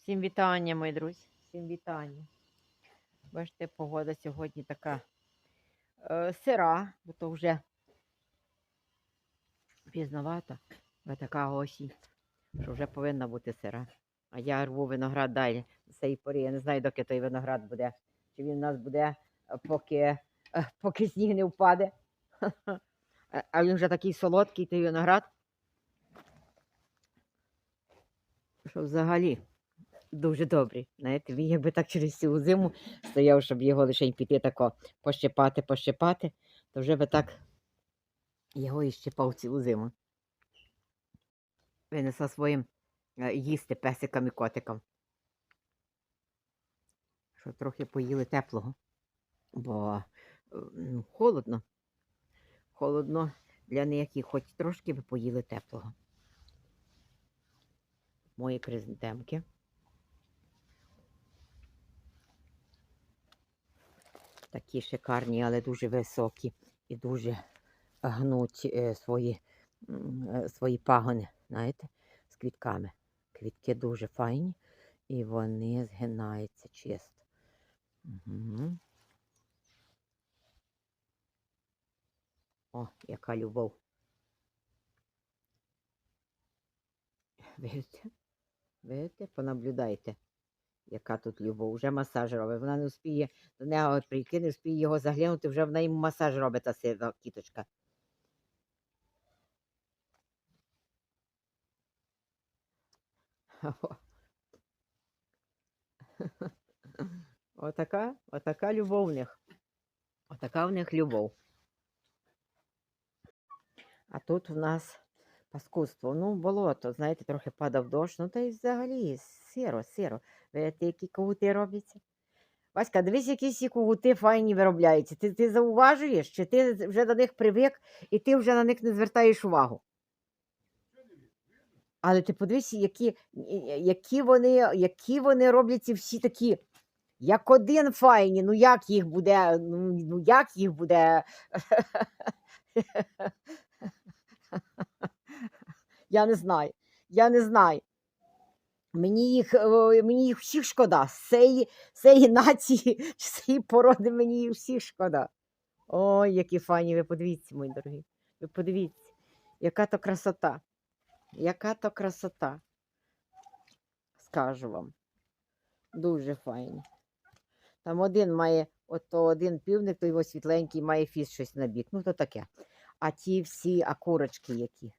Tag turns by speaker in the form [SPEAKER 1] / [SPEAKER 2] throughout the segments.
[SPEAKER 1] Всім вітання, мої друзі. Всім вітання. Бачите, погода сьогодні така е, сира, бо то вже пізновато, бо така осінь, що вже повинна бути сира. А я рву виноград далі з цієї пори. Я не знаю, доки той виноград буде. Чи він у нас буде, е, поки, е, поки сніг не впаде. А він вже такий солодкий, той виноград. Що взагалі дуже добрий. Знаєте, він якби так через цю зиму стояв, щоб його лише піти тако пощипати, пощипати, то вже би так його і щипав цілу зиму. Винесла своїм е, їсти песикам і котикам. Щоб трохи поїли теплого, бо ну, холодно. Холодно для них хоч трошки би поїли теплого. Мої кризантемки. Такі шикарні, але дуже високі і дуже гнуть е, свої, е, свої пагони, знаєте, з квітками. Квітки дуже файні і вони згинаються чисто. Угу. О, яка любов. Видите? Видите, понаблюдайте, яка тут любов. Вже масаж робить. Вона не успіє до нього прийти, не успіє його заглянути, вже вона йому масаж робить та сина кіточка. Отака, отака любов в них. Отака в них любов. А тут в нас паскудство. Ну, болото, знаєте, трохи падав дощ. Ну, та й взагалі сиро, сиро. Видите, які когути робляться? Васька, дивись, якісь ці когути файні виробляються. Ти, ти зауважуєш, чи ти вже до них привик і ти вже на них не звертаєш увагу? Але ти подивись, які, які, вони, які вони роблять ці всі такі, як один файні, ну як їх буде, ну, ну як їх буде. Я не знаю. Я не знаю. Мені їх, е, мені їх всіх шкода. З цієї, цієї нації, з цієї породи мені їх всіх шкода. Ой, які файні, ви подивіться, мої дорогі. Ви подивіться, яка то красота. Яка то красота. Скажу вам. Дуже файні. Там один має, ото один півник, то його світленький, має фіс щось на бік. Ну, то таке. А ті всі акурочки які.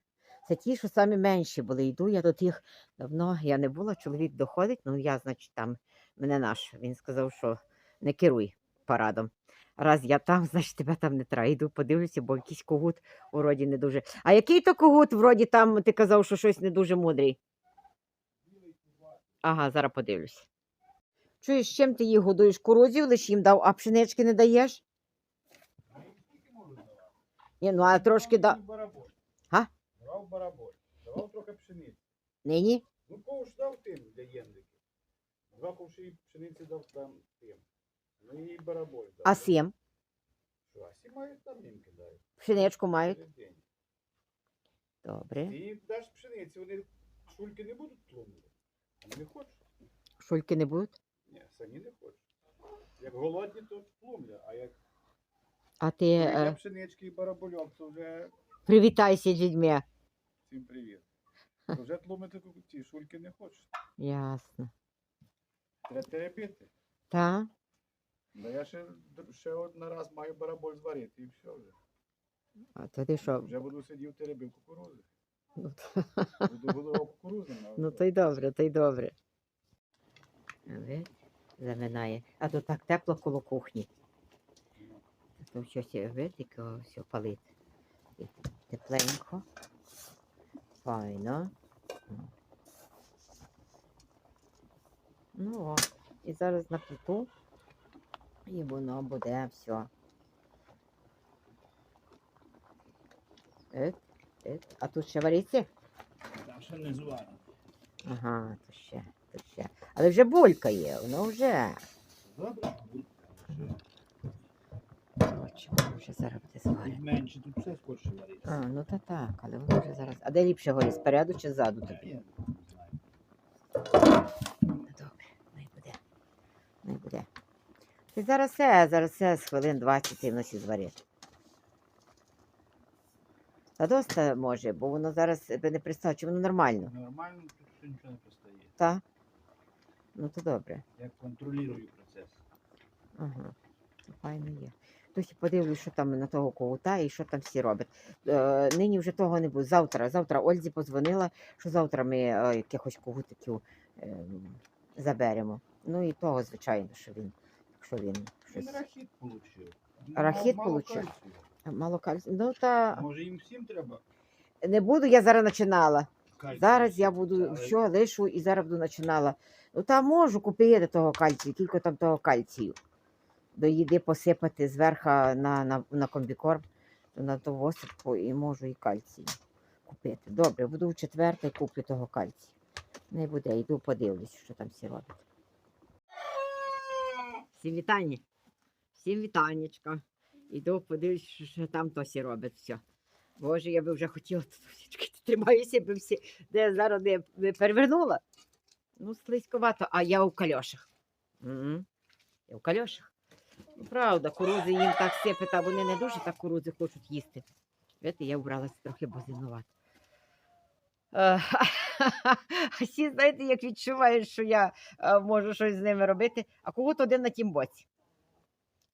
[SPEAKER 1] Це ті, що самі менші були. Йду я до тих давно я не була, чоловік доходить, ну я, значить, там мене наш. Він сказав, що не керуй парадом. Раз я там, значить, тебе там не треба. Йду, подивлюся, бо якийсь когут вроді не дуже. А який то когут, вроді там ти казав, що щось не дуже мудрий. Ага, зараз подивлюся. Чуєш, чим ти їх годуєш? Курозів лише їм дав, а пшенички не даєш? Ні, ну а трошки да.
[SPEAKER 2] Давав бараболь. Давав трохи пшениці.
[SPEAKER 1] Нині?
[SPEAKER 2] Ну, ковш дав тим для єндиків. Два ковші пшениці дав там тим. Ну і бараболь дав.
[SPEAKER 1] А сім?
[SPEAKER 2] Що, а сі мають там їм кидають.
[SPEAKER 1] Пшеничку мають?
[SPEAKER 2] Через день.
[SPEAKER 1] Добре.
[SPEAKER 2] Ти даш пшениці, вони шульки не будуть тлумити. Вони не хочуть.
[SPEAKER 1] Шульки не будуть?
[SPEAKER 2] Ні, самі не хочуть. Як голодні, то тлумля, а як
[SPEAKER 1] А ти е,
[SPEAKER 2] пшенички і барабольок, то вже
[SPEAKER 1] привітайся з людьми.
[SPEAKER 2] Всім привіт. То вже тлумити ті шульки не хочуть.
[SPEAKER 1] Ясно.
[SPEAKER 2] Треба теребити.
[SPEAKER 1] Та?
[SPEAKER 2] Да я ще, ще один раз маю бараболь зварити і все вже.
[SPEAKER 1] А то ти що?
[SPEAKER 2] Вже буду сидів теребив кукурузи.
[SPEAKER 1] Ну, то-
[SPEAKER 2] Буду годував кукурузи.
[SPEAKER 1] Ну то й добре, то й добре. Ви заминає. А то так тепло коло кухні. Тут щось видите, все палить. Тепленько. Файно. Ну о, і зараз на плиту. І воно буде все. Ет, ет. А тут ще вариться?
[SPEAKER 2] Там ще не зварено.
[SPEAKER 1] Ага, то ще, то ще. Але вже булька є, воно вже.
[SPEAKER 2] Добре
[SPEAKER 1] скотчем, вже зараз буде зварене.
[SPEAKER 2] Менше тут все скотче варить.
[SPEAKER 1] А, ну та так, але воно вже зараз. А де ліпше горить, спереду чи ззаду тобі?
[SPEAKER 2] Я не знаю. Ну, добре, най буде. Не буде.
[SPEAKER 1] Ти зараз все, зараз все з хвилин 20 і вночі зварить. Та доста може, бо воно зараз е, не пристало, чи воно нормально.
[SPEAKER 2] Нормально тут все нічого не пристає.
[SPEAKER 1] Так. Ну то добре.
[SPEAKER 2] Я контролюю процес.
[SPEAKER 1] Ага. Файно є. Тось подивлюсь, що там на того коута і що там всі роблять. Е, нині вже того не буде. Завтра. Завтра Ользі подзвонила, що завтра ми е, якихось когутиків е, заберемо. Ну і того, звичайно, що він, що він щось.
[SPEAKER 2] Він рахіт получив.
[SPEAKER 1] Рахіт
[SPEAKER 2] Мало
[SPEAKER 1] получив?
[SPEAKER 2] кальцію.
[SPEAKER 1] Мало кальцію. Ну та
[SPEAKER 2] Може їм всім треба
[SPEAKER 1] не буду, я зараз починала.
[SPEAKER 2] кальцію?
[SPEAKER 1] Зараз я буду
[SPEAKER 2] Але
[SPEAKER 1] що лишу і зараз буду починала. Ну там можу купити того кальцію, кілько там того кальцію. До їди посипати зверху на, на, на комбікорм, то на ту осипку і можу і кальцій купити. Добре, буду в четвертий куплю того кальцію. Не буде, йду подивлюсь, що там всі роблять. Всім вітання. Всім вітаннячка. Іду подивлюсь, що, там то всі роблять. Все. Боже, я би вже хотіла чекайте, тримаюся, би всі, де я зараз не, не перевернула. Ну, слизьковато, а я у кальошах. М, Я у кальошах. Правда, курузи їм так сипить, а вони не дуже так курузи хочуть їсти. Видите, я вбралася трохи бозинувати. А всі, знаєте, як відчувають, що я е, можу щось з ними робити, а кого-то один на тім боці.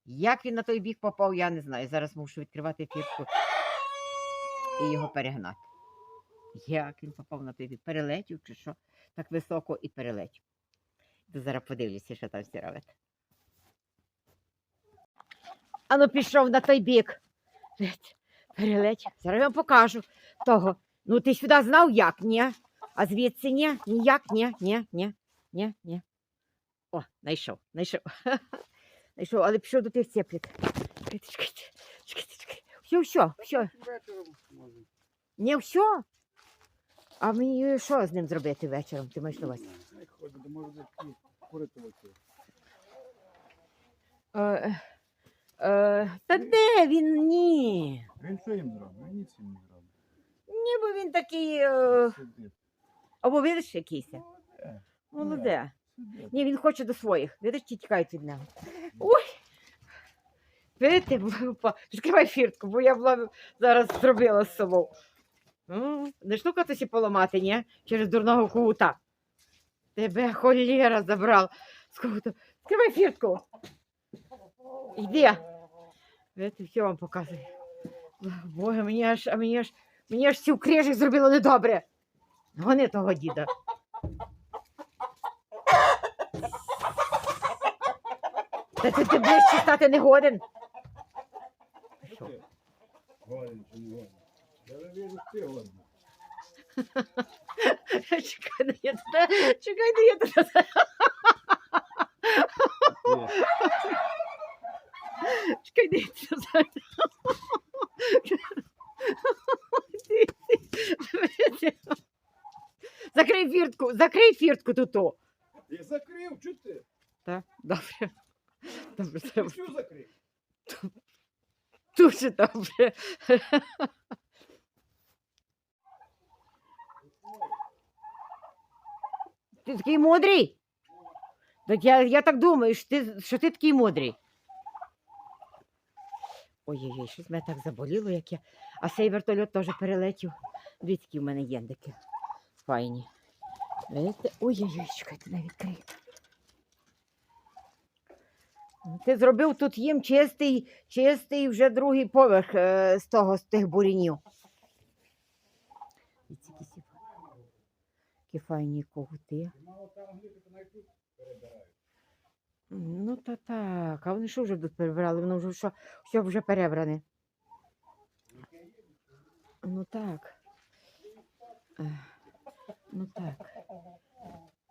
[SPEAKER 1] Як він на той бік попав, я не знаю. Зараз мушу відкривати фіртку і його перегнати. Як він попав на той бік? Перелетів чи що? Так високо і перелетів. Зараз подивлюся, що там всі робить. Ану пішов на той бік. Ледь, Зараз я вам покажу того. Ну ти сюди знав як, ні? А звідси ні? Ніяк, ні, ні, ні, ні, ні. О, знайшов, знайшов. Знайшов, але пішов до тих цеплік. Чекайте, чекайте, чекайте, чекайте. Все, все, все. Не все. А мені що з ним зробити вечором? Ти маєш на?
[SPEAKER 2] Не ходить, може курити.
[SPEAKER 1] Е, та де він? Ні.
[SPEAKER 2] Він що їм зробить? Він ніц їм не зробить.
[SPEAKER 1] Ні, бо він такий. Е,
[SPEAKER 2] Сидить.
[SPEAKER 1] або видиш якийсь. Молоде.
[SPEAKER 2] сидить.
[SPEAKER 1] Ні, він хоче до своїх. Видиш, ті тікають від нього. Ой! Видите, відкривай фіртку, бо я була зараз зробила з собою. Ну, не штука тосі поламати, ні? Через дурного кута. Тебе холєра забрав з кута. Відкривай фіртку. Йди. Видите, все вам показую. Боже, мені аж, а мені аж, мені аж цю крижик зробило недобре. Гони того діда. Та ти, ти ближче стати не годен.
[SPEAKER 2] Що? Годен чи не годен? Я не вірю, ти годен.
[SPEAKER 1] Чекай, ну я туди, чекай, ну я туди. Чекай, я туди. Закрий фіртку, закрий фіртку тут.
[SPEAKER 2] Я закрив, чого ти?
[SPEAKER 1] Так, добре. Добре,
[SPEAKER 2] Ти
[SPEAKER 1] треба.
[SPEAKER 2] всю закрив.
[SPEAKER 1] Дуже добре. Ти такий мудрий? Так я, я так думаю, що ти, що ти такий мудрий. Ой-ой-ой, щось мене так заболіло, як я. А цей вертольот теж перелетів. Які в мене єндики. Файні. Ой-ой-ой, чекайте, не відкрию. Ти зробив тут їм чистий, чистий вже другий поверх е, з того, з тих бурінів. Які файні когути. Ну та так, а вони що вже тут перебрали? Воно вже що, все вже перебране. Ну так. Ну так.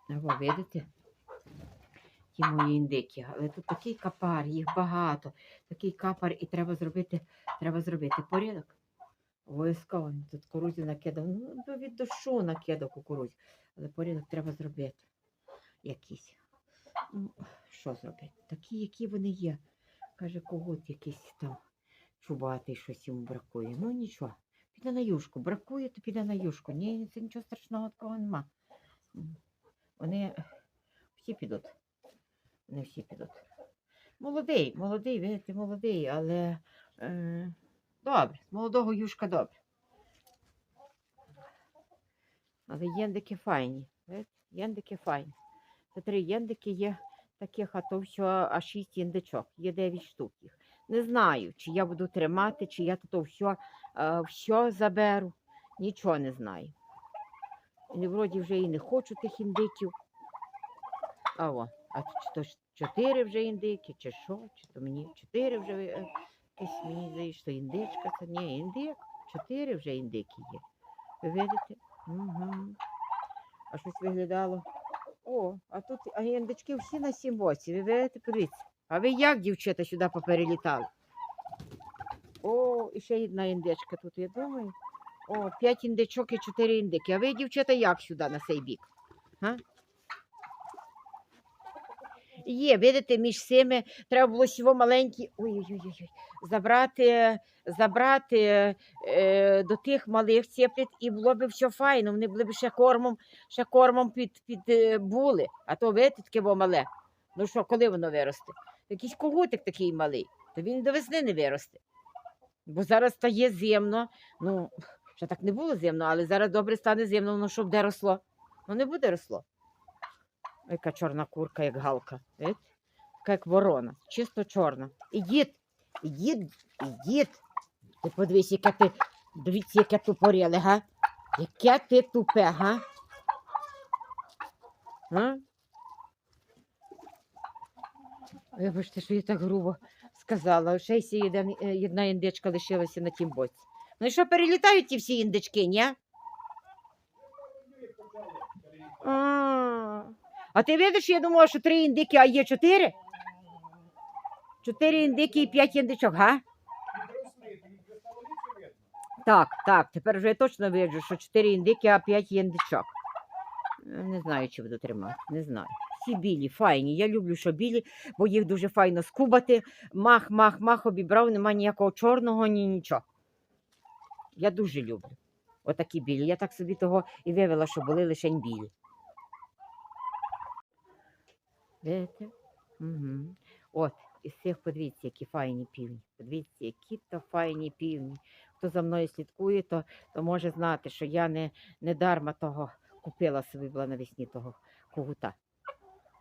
[SPEAKER 1] Ви видите? Ті мої індики. Але тут такий капар, їх багато. Такий капар, і треба зробити, треба зробити порядок. Обов'язково тут кукурудзі накидав. Ну, від дощу накидав кукурудзі. Але порядок треба зробити. Якийсь. Що зробити? Такі, які вони є. Каже, когут якийсь там чубатий, щось йому бракує. Ну нічого. Піде на юшку. Бракує, то піде на юшку. Ні, це нічого страшного такого нема. Вони всі підуть. Не всі підуть. Молодий, молодий, видите, молодий, але е, добре, з молодого юшка добре. Але єндики файні. Єндики файні. Три єндики є таких, а то все, а шість єндичок. Є дев'ять штук їх. Не знаю, чи я буду тримати, чи я тут все, все заберу. Нічого не знаю. Вроді вже і не хочу тих індиків. А о, а то чотири вже індики, чи що? Чи то мені чотири вже е, якісь мені здається, що індичка це ні, індик. Чотири вже індики є. Ви видите? Угу. А щось виглядало. О, а тут а всі на сім боці. Ви бачите, подивіться. А ви як, дівчата, сюди поперелітали? О, і ще одна індичка тут, я думаю. О, п'ять індичок і чотири індики. А ви, дівчата, як сюди на цей бік? Га? Є, видите, між цими треба було всього маленькі. Ой-ой-ой, забрати, забрати е, до тих малих цеплять, і було б все файно. Вони були б ще кормом, ще кормом під, під е, були. А то видите, таке во мале. Ну що, коли воно виросте? Якийсь когутик такий малий, то він до весни не виросте. Бо зараз стає зимно. Ну, ще так не було зимно, але зараз добре стане зимно, ну щоб де росло. Ну не буде росло. Яка чорна курка, як галка. Видите? Така як ворона, чисто чорна. Ідіть, ідіть, ідіть. Ти подивись, яке ти, дивіться, яке тупоріле, га? Яке ти тупе, га? А? Вибачте, що я так грубо сказала. Ще е, одна індичка лишилася на тім боці. Ну і що, перелітають ті всі індички, ні? А, а ти видиш, я думала, що три індики, а є чотири? Чотири індики і п'ять індичок, га? Так, так, тепер вже я точно виджу, що чотири індики, а п'ять індичок. Е, Не знаю, чи буду тримати, не знаю. Всі білі, файні. Я люблю, що білі, бо їх дуже файно скубати. Мах, мах, мах обібрав, нема ніякого чорного, ні нічого. Я дуже люблю. Отакі білі. Я так собі того і вивела, що були лише білі. Видите? Угу. От, із цих подивіться, які файні півні. Подивіться, які то файні півні. Хто за мною слідкує, то, то може знати, що я не, не дарма того купила собі була навесні того когута.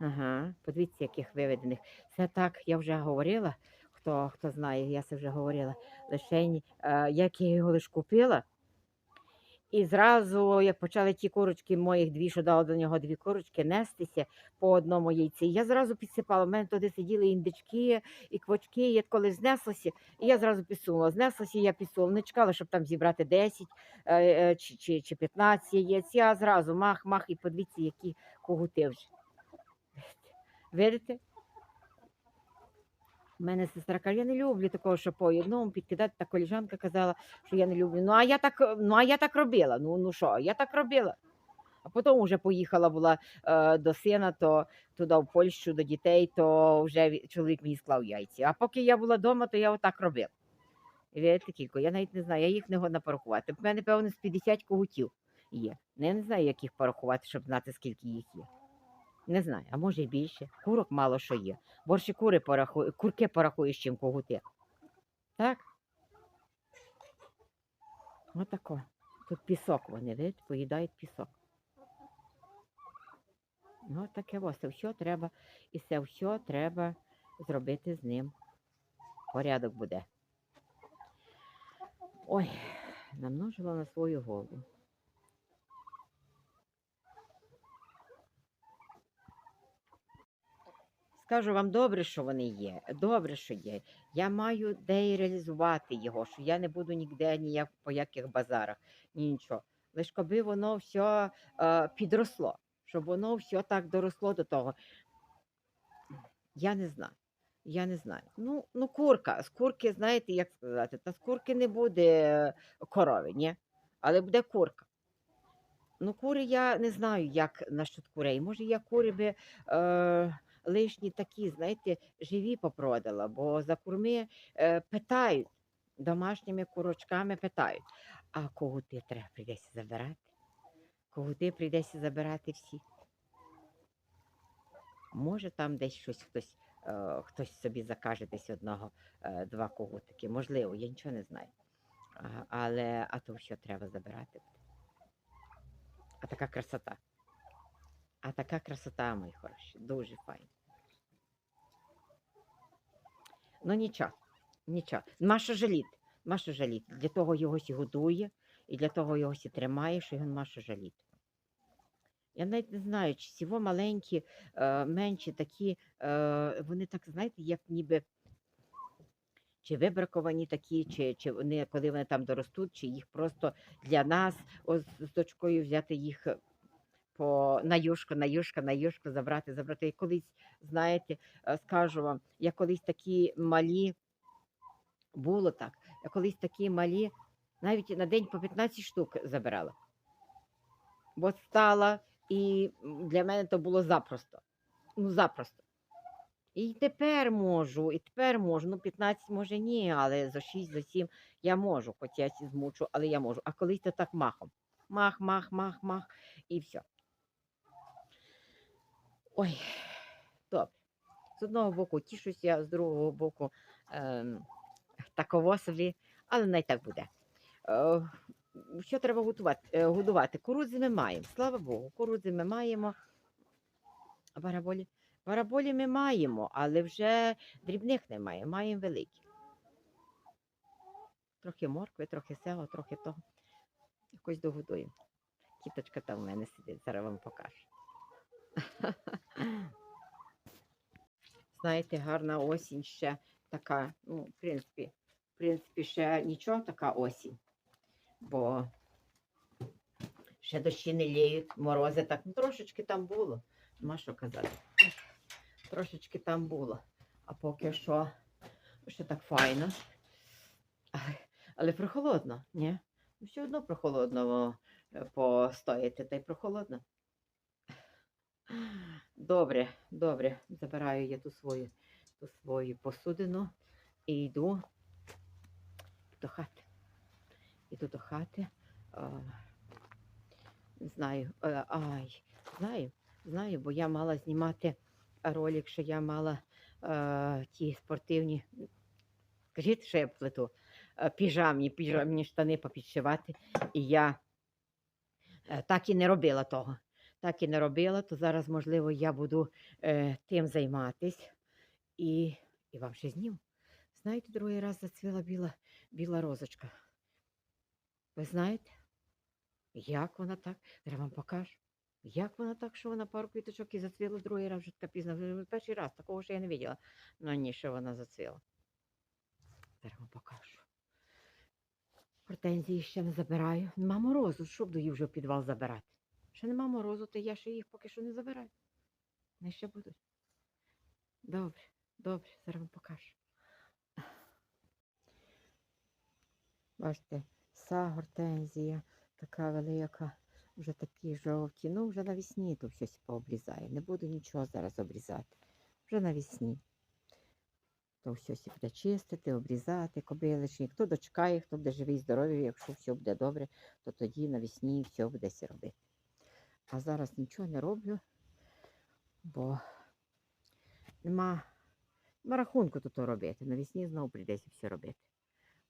[SPEAKER 1] Ага, подивіться, яких виведених. Це так, я вже говорила, хто, хто знає, я це вже говорила. Лишень, е, як я його лиш купила. І зразу, як почали ті курочки, моїх дві, що дала до нього дві курочки, нестися по одному яйці. Я зразу підсипала. У мене туди сиділи індички і квочки, я коли знеслося, і я зразу підсунула. Знеслося, я підсунула. Не чекала, щоб там зібрати 10 е, е, чи, чи, чи 15 яєць. Я зразу мах, мах, і подивіться, які когути вже. Видите? У мене сестра каже, я не люблю такого, що по одному підкидати. Та коліжанка казала, що я не люблю. Ну, а я так, ну, а я так робила. Ну, ну що, я так робила. А потім вже поїхала була е, до сина, то туди в Польщу до дітей, то вже чоловік мені склав яйця. А поки я була вдома, то я отак робила. І кілько, я навіть не знаю, я їх не годна порахувати. В мене, певно, з 50 когутів є. Ну, Я не знаю, як їх порахувати, щоб знати, скільки їх є. Не знаю, а може й більше. Курок мало що є. Борше кури порахує, курки порахуєш, чим когути. Так? Отако. Тут пісок вони, видите, поїдають пісок. Ну, таке ось це все треба, і це все треба зробити з ним. Порядок буде. Ой, намножила на свою голову. Скажу вам добре, що вони є. Добре, що є. Я маю де і реалізувати його, що я не буду ніде ніяк по яких базарах, ні нічого. Лиш коби воно все е, підросло, щоб воно все так доросло до того. Я не знаю. Я не знаю. Ну, ну курка. З курки, знаєте, як сказати, та з курки не буде корови, ні? Але буде курка. Ну, кури я не знаю, як насчет курей. Може, я кури би е, лишні такі, знаєте, живі попродала, бо за курми е, питають, домашніми курочками питають. А когути треба прийдеться забирати? Когути прийдеться забирати всі. Може, там десь щось хтось е, хтось собі закаже десь одного, е, два когутики. Можливо, я нічого не знаю. А, але а то все треба забирати. А така красота. А така красота, мої хороші, дуже файна. Ну нічого, нічого. Жаліти. Нема що жаліти. Для того його сі годує, і для того його сі тримає, що його нема що жаліти. Я навіть не знаю, чи сіво маленькі, е, менші такі, е, вони так, знаєте, як ніби чи вибраковані такі, чи, чи вони, коли вони там доростуть, чи їх просто для нас ось з дочкою взяти їх по на юшку, на юшку, на юшку забрати, забрати. І колись, знаєте, е, скажу вам, я колись такі малі, було так, я колись такі малі, навіть на день по 15 штук забирала. Бо стала, і для мене то було запросто. Ну, запросто. І тепер можу, і тепер можу. Ну, 15 може ні, але за 6, за 7 я можу, хоч я змучу, але я можу. А колись то так махом. Мах, мах, мах, мах, і все. Ой, добре. З одного боку тішуся, з другого боку ем, таково собі, але най так буде. Е, що треба готувати? Е, годувати? Курудзи ми маємо, слава Богу, курудзи ми маємо. А Бараболі? Бараболі ми маємо, але вже дрібних немає, маємо великі. Трохи моркви, трохи села, трохи того. Якось догодуємо. Кіточка там в мене сидить, зараз вам покажу. Знаєте, гарна осінь ще така, ну, в принципі, в принципі, ще нічого така осінь, бо ще дощі не ліють, морози так, ну, трошечки там було, нема що казати. Трошечки там було, а поки що ще так файно. Але, прохолодно, ні? Все одно прохолодно е, постояти, та й прохолодно. Добре, добре. Забираю я ту свою, ту свою посудину і йду до хати. Іду до хати. А, знаю. е, Ай, знаю, знаю, бо я мала знімати ролик, що я мала е, ті спортивні. Скажіть, що я плету? Е, Піжамні, піжамні штани попідшивати. І я так і не робила того так і не робила, то зараз, можливо, я буду е, тим займатись і, і вам ще зніму. Знаєте, другий раз зацвіла біла, біла розочка. Ви знаєте, як вона так? Я вам покажу. Як вона так, що вона пару квіточок і зацвіла другий раз вже така пізно. Перший раз, такого ще я не бачила. Ну ні, що вона зацвіла. Зараз вам покажу. Гортензії ще не забираю. Нема морозу, що буду її вже в підвал забирати. Ще нема морозу, то я ще їх поки що не забираю. Вони ще будуть. Добре, добре, зараз вам покажу. Бачите, са гортензія, така велика, вже такі жовті. Ну, вже навесні то щось пообрізаю. Не буду нічого зараз обрізати. Вже навесні. То все буде чистити, обрізати, кобиличні. Хто дочекає, хто буде живий, здоровий, якщо все буде добре, то тоді навесні все буде робити. А зараз нічого не роблю, бо нема, нема рахунку тут робити. Навесні знову прийдеться все робити.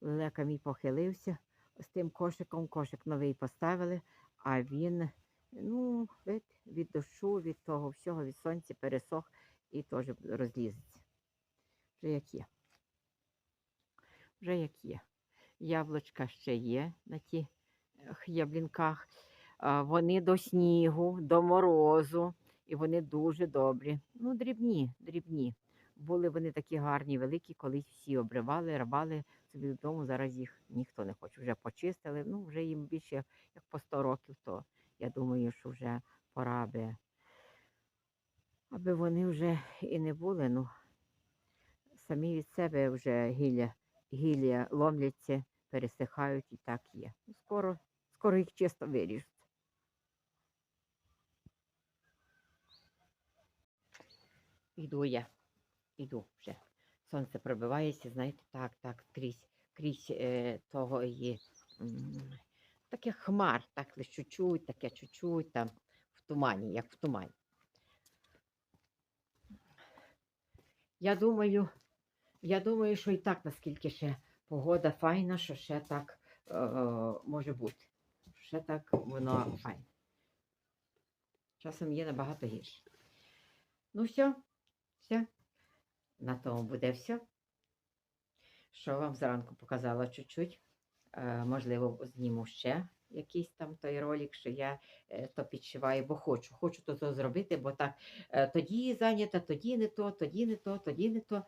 [SPEAKER 1] Лелека мій похилився з тим кошиком, кошик новий поставили, а він, ну, від, від дощу, від того всього, від сонця пересох і теж розлізеться. Вже як є. Вже як є. Яблучка ще є на ті яблінках. Вони до снігу, до морозу, і вони дуже добрі. Ну, дрібні, дрібні. Були вони такі гарні, великі, колись всі обривали, рвали собі додому. Зараз їх ніхто не хоче. Вже почистили. Ну, вже їм більше як по 100 років, то я думаю, що вже пора би, аби вони вже і не були. Ну, самі від себе вже гілля, гілля ломляться, пересихають і так є. Ну, Скоро, скоро їх чисто виріжуть. Іду я, іду вже. Сонце пробивається, знаєте, так, так, крізь, крізь е, того м, Таке хмар, так лише чуть-чуть, таке чуть-чуть там в тумані, як в тумані. я думаю, я думаю, що і так, наскільки ще погода файна, що ще так е, може бути. Ще так воно файне. Часом є набагато гірше. Ну, все, все. На тому буде все. Що вам зранку показала чуть-чуть. Е, можливо, зніму ще якийсь там той ролик, що я е, то підшиваю, бо хочу. Хочу то, то зробити, бо так е, тоді зайнята, тоді не то, тоді не то, тоді не то.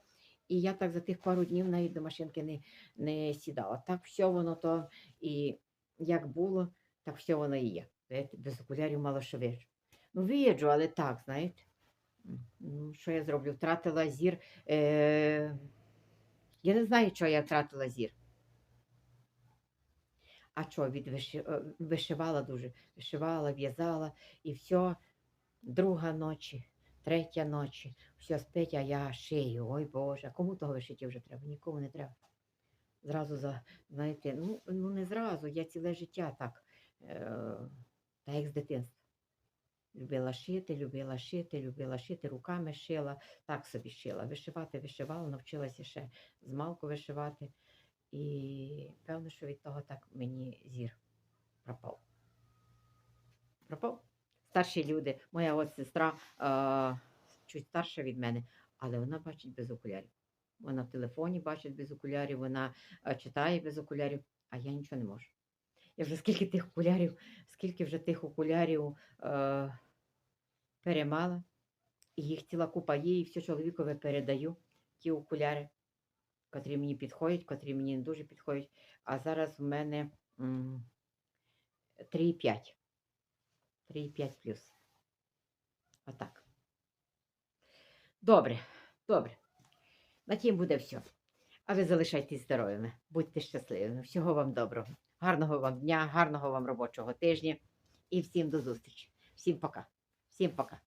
[SPEAKER 1] І я так за тих пару днів навіть до машинки не, не сідала. Так все воно то і як було, так все воно і є. Без окулярів мало що вижу. Ну, виїжджу, але так, знаєте. Ну, що я зроблю? Втратила зір. Е... Я не знаю, чого я втратила зір. А що, від е, вишивала дуже. Вишивала, в'язала і все. Друга ночі, третя ночі, все спить, а я шию. Ой Боже, кому того вишиття вже треба? Нікому не треба. Зразу за, знаєте, ну, ну не зразу, я ціле життя так, е, так як з дитинства. Любила шити, любила шити, любила шити, руками шила, так собі шила. Вишивати вишивала, навчилася ще з малку вишивати. І певно, що від того так мені зір пропав. Пропав. Старші люди, моя от сестра е, чуть старша від мене, але вона бачить без окулярів. Вона в телефоні бачить без окулярів, вона читає без окулярів, а я нічого не можу. Я вже скільки тих окулярів, скільки вже тих окулярів е, перемала, і їх ціла купа є, і все чоловікове передаю, ті окуляри, котрі мені підходять, котрі мені не дуже підходять. А зараз в мене 3,5. 3,5 плюс. Отак. Добре, добре. На тім буде все. А ви залишайтесь здоровими, будьте щасливими. Всього вам доброго. Гарного вам дня, гарного вам робочого тижня. І всім до зустрічі. Всім пока. Всім пока.